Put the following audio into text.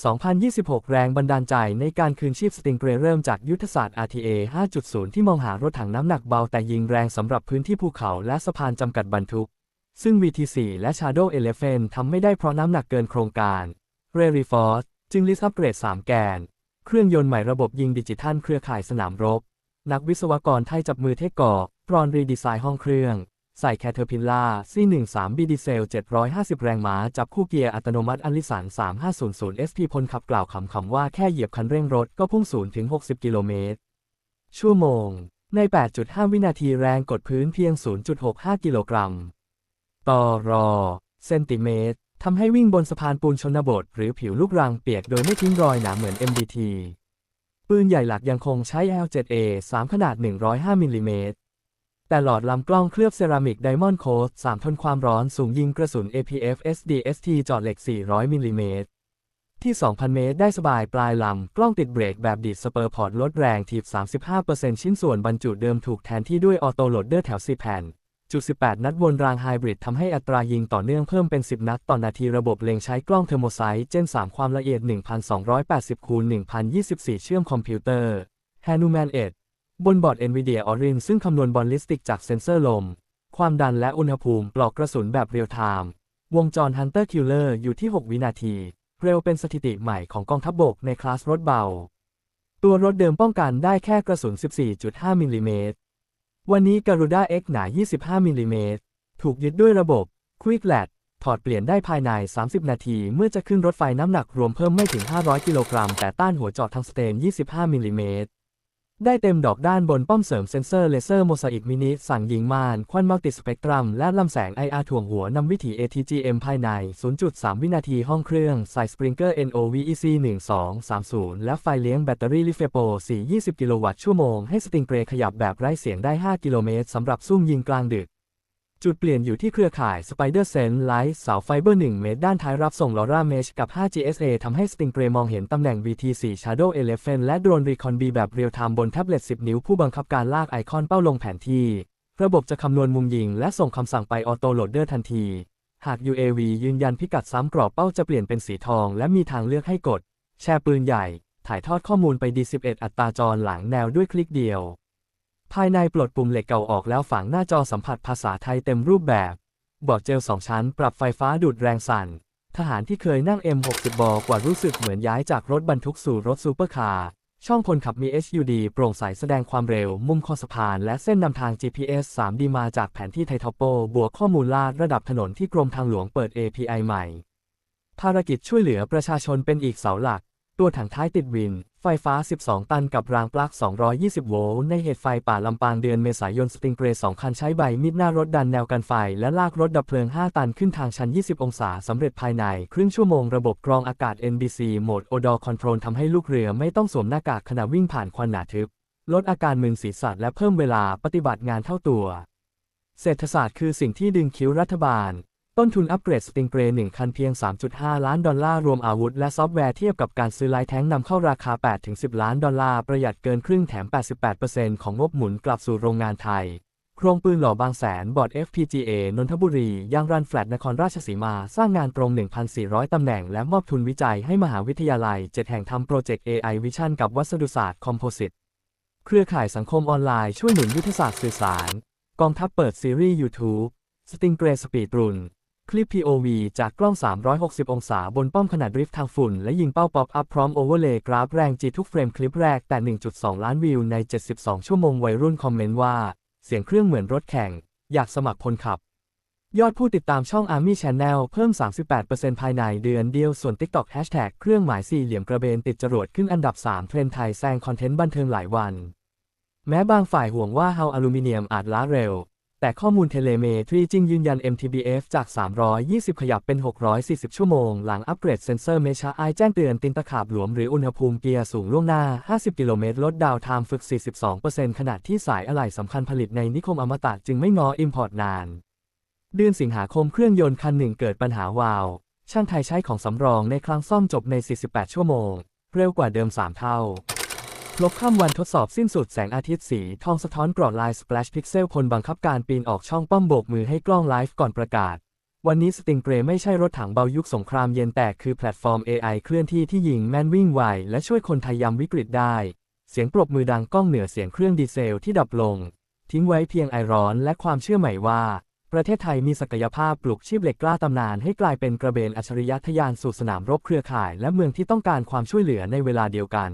2026 แรงบันดาลใจในการคืนชีพสติงเกรเริ่มจากยุทธศาสตร์ RTA 5.0 ที่มองหารถถังน้ำหนักเบาแต่ยิงแรงสำหรับพื้นที่ภูเขาและสะพานจำกัดบรรทุก ซึ่ง VT4 และ Shadow Elephant ทำไม่ได้เพราะน้ำหนักเกินโครงการ r a r y Force จึงลิสต์อัปเกรด 3 แกน เครื่องยนต์ใหม่ระบบยิงดิจิทัลเครือข่ายสนามรบ นักวิศวกรไทยจับมือเทคกอกปรอนรีดีไซน์ห้องเครื่อง ใส่แคเทอร์พิลล่า C13B ดีเซล 750 แรงม้า จับคู่เกียร์อัตโนมัติอลิสัน3500 SP พลขับกล่าวคำคำว่าแค่เหยียบคันเร่งรถก็พุ่ง0ถึง 60 กิโลเมตร ชั่วโมง ใน 8.5 วินาทีแรงกดพื้นเพียง 0.65 กิโลกรัม ต่อรอ เซนติเมตรทำให้วิ่งบนสะพานปูนชนบท หรือผิวลูกรังเปียกโดยไม่ทิ้งรอยหนาเหมือน MDT ปืนใหญ่หลักยังคงใช้ L7A 3 ขนาด 105มิลลิเมตร แต่หลอดลำกล้องเคลือบเซรามิกไดมอนด์โคส3ทนความร้อนสูงยิงกระสุน APF SDST จอดเหล็ก 400 มิลลิเมตร ที่ 2,000 เมตร ได้สบายปลายลำ กล้องติดเบรกแบบดีดสเปอร์พอร์ตลดแรงทีบ 35%ชิ้นส่วนบรรจุเดิมถูกแทนที่ด้วยออโต้โหลดเดอร์แถว 4 แผ่น จุด 18 นัดวนรางไฮบริดทำให้อัตรายิงต่อเนื่องเพิ่มเป็น 10 นัดต่อนนาทีระบบเล็งใช้กล้องเทอร์โมไซต์เจน 3 ความละเอียด 1280คูณ1024 เชื่อมคอมพิวเตอร์ Hanuman 1 บนบอร์ด NVIDIA Orin ซึ่งคำนวณบอลลิสติกจากเซ็นเซอร์ลม ความดันและอุณหภูมิปลอกกระสุนแบบเรียลไทม์วงจร Hunter Killer อยู่ที่ 6 วินาที เร็วเป็นสถิติใหม่ของกองทัพบบกในคลาสรถเบา ตัวรถเดิมป้องกันได้แค่กระสุน 14.5 มิลลิเมตร วันนี้ Garuda X หนา 25 มิลลิเมตร ถูกยึดด้วยระบบ Quick Lat ถอดเปลี่ยนได้ภายใน 30 นาที เมื่อจะขึ้นรถไฟน้ำหนักรวมเพิ่มไม่ถึง 500 กิโลกรัม แต่ต้านหัวจอดทางสเตน 25 มิลลิเมตร ได้เต็มดอกด้านบนป้อมเสริมเซ็นเซอร์เลเซอร์โมซาอิกมินิสั่งยิงม่าน ควันมัลติสเปกตรัม และลำแสง IR ถ่วงหัวนำวิถี ATGM ภายใน 0.3 วินาทีห้องเครื่องใส่สปริงเกอร์ NOVEC 1230 และไฟเลี้ยงแบตเตอรี่ลิเฟโป 4 20 กิโลวัตต์ชั่วโมง ให้สติงเกรขยับแบบไร้เสียงได้ 5 กิโลเมตรสำหรับซุ่มยิงกลางดึก จุดเปลี่ยนอยู่ที่เครือข่าย Spider Sense Light เสาไฟเบอร์ 1 เมตรด้านท้ายรับส่ง LoRa Mesh กับ 5GSA ทำให้ Stingray มองเห็นตำแหน่ง VT4 Shadow Elephant และโดรน Recon B แบบเรียลไทม์บนแท็บเล็ต 10 นิ้วผู้บังคับการลากไอคอนเป้าลงแผนที่ ระบบจะคำนวณมุมยิง และส่งคำสั่งไปออโต้โหลดเดอร์ทันที หาก UAV ยืนยันพิกัดซ้ำกรอบเป้าจะเปลี่ยนเป็นสีทอง และมีทางเลือกให้กด แชร์ปืนใหญ่ ถ่ายทอดข้อมูลไป D11 อัตราจรหลังแนวด้วยคลิกเดียว ภายในปลดปุ่มเหล็กเก่าออกแล้วฝังหน้าจอสัมผัสภาษาไทยเต็มรูปแบบ บอร์ดเจล2ชั้น ปรับไฟฟ้าดูดแรงสั่น ทหารที่เคยนั่ง M60 บอกว่ารู้สึกเหมือนย้ายจากรถบรรทุกสู่รถซูเปอร์คาร์ ช่องคนขับมี HUD โปร่งใสแสดงความเร็ว มุมคอสะพาน และเส้นนำทาง GPS 3D มาจากแผนที่ไททอปโป บวกข้อมูลลาดระดับถนนที่กรมทางหลวงเปิด API ใหม่ ภารกิจช่วยเหลือประชาชนเป็นอีกเสาหลัก ตัวถังท้ายติดวิน ไฟฟ้า 12 ตันกับรางปลั๊ก 220 โวลต์ ในเหตุไฟป่าลำปางเดือนเมษายนสติงเกรสองคันใช้ใบมีดหน้ารถดันแนวกันไฟ และลากรถดับเพลิง 5 ตันขึ้นทางชัน 20 องศาสำเร็จภายใน ครึ่งชั่วโมงระบบกรองอากาศ NBC โหมด Odor Control ทำให้ลูกเรือไม่ต้องสวมหน้ากากขณะวิ่งผ่านควันหนาทึบ ลดอาการมึนศีรษะและเพิ่มเวลาปฏิบัติงานเท่าตัว เศรษฐศาสตร์คือสิ่งที่ดึงคิ้วรัฐบาล ต้นทุนอัปเกรดสติงเกร1คันเพียง 3.5 ล้านดอลลาร์รวมอาวุธและซอฟต์แวร์เทียบกับการซื้อไลท์แท้งนำเข้าราคา 8-10 ล้านดอลลาร์ประหยัดเกินครึ่งแถม 88%ของงบหมุนกลับสู่โรงงานไทย โครงปืนหล่อบางแสนบอร์ด FPGA นนทบุรียางรันแฟลตนครราชสีมา สร้างงานตรง 1,400 ตำแหน่ง และมอบทุนวิจัยให้มหาวิทยาลัย 7 แห่งทำโปรเจกต์ AI Vision กับวัสดุศาสตร์คอมโพสิตเครือข่ายสังคมออนไลน์ช่วยหนุนยุทธศาสตร์สื่อสาร กองทัพเปิดซีรีส์ YouTube สติงเกรสปีดรุน คลิป POV จากกล้อง 360 องศาบนป้อมขนาดริฟท์ทางฝุ่น และยิงเป้าป๊อปอัพพร้อมโอเวอร์เลย์กราฟแรงจีทุกเฟรมคลิปแรกแต่ 1.2 ล้านวิวใน 72 ชั่วโมงวัยรุ่นคอมเมนต์ว่า เสียงเครื่องเหมือนรถแข่ง อยากสมัครพลขับ ยอดผู้ติดตามช่อง Army Channel เพิ่ม 38%ภายในเดือนเดียวส่วน TikTok Hashtag เครื่องหมายสี่เหลี่ยมกระเบนติดจรวดขึ้นอันดับ 3 เทรนด์ไทยแซงคอนเทนต์บันเทิงหลายวัน แม้บางฝ่ายห่วงว่าเฮาอลูมิเนียมอาจล้าเร็ว แต่ข้อมูลเทเลเมตรีจริงยืนยัน MTBF จาก 320 ขยับเป็น 640 ชั่วโมง หลังอัปเกรดเซนเซอร์เมชาไอแจ้งเตือนตินตะขาบหลวมหรืออุณหภูมิเกียร์สูงล่วงหน้า 50 กิโลเมตร ลดดาวน์ไทม์ฝึก 42%ขณะที่สายอะไหล่สำคัญผลิตในนิคมอมตะจึงไม่งออิมพอร์ตนาน เดือนสิงหาคมเครื่องยนต์คันหนึ่งเกิดปัญหาวาล์วช่างไทยใช้ของสำรองในครั้งซ่อมจบใน 48 ชั่วโมง เร็วกว่าเดิม 3 เท่า ลบข้ามวันทดสอบสิ้นสุดแสงอาทิตย์สี ทองสะท้อนกรอดลายส p ป a ชพิกเซลคนบังคับการปีนออกช่องป้อมโบกมือให้กล้องไลฟ์ก่อนประกาศ วันนี้สติงเกรไม่ใช่รถถังเบายุคสงครามเย็นแต่คือแพลตฟอร์ม AI เคลื่อนที่ที่ยิงแม่นวิ่งไว และช่วยคนไทยยามวิกฤตได้ เสียงปรบมือดังก้องเหนือเสียงเครื่องดีเซลที่ดับลง ทิ้งไว้เพียงไอร้อนและความเชื่อใหม่ว่า ประเทศไทยมีศักยภาพปลุกชีพเหล็กกล้าตำนานให้กลายเป็นกระเบนอัจฉริยะทะยานสู่สนามรบเครือข่าย และเมืองที่ต้องการความช่วยเหลือในเวลาเดียวกัน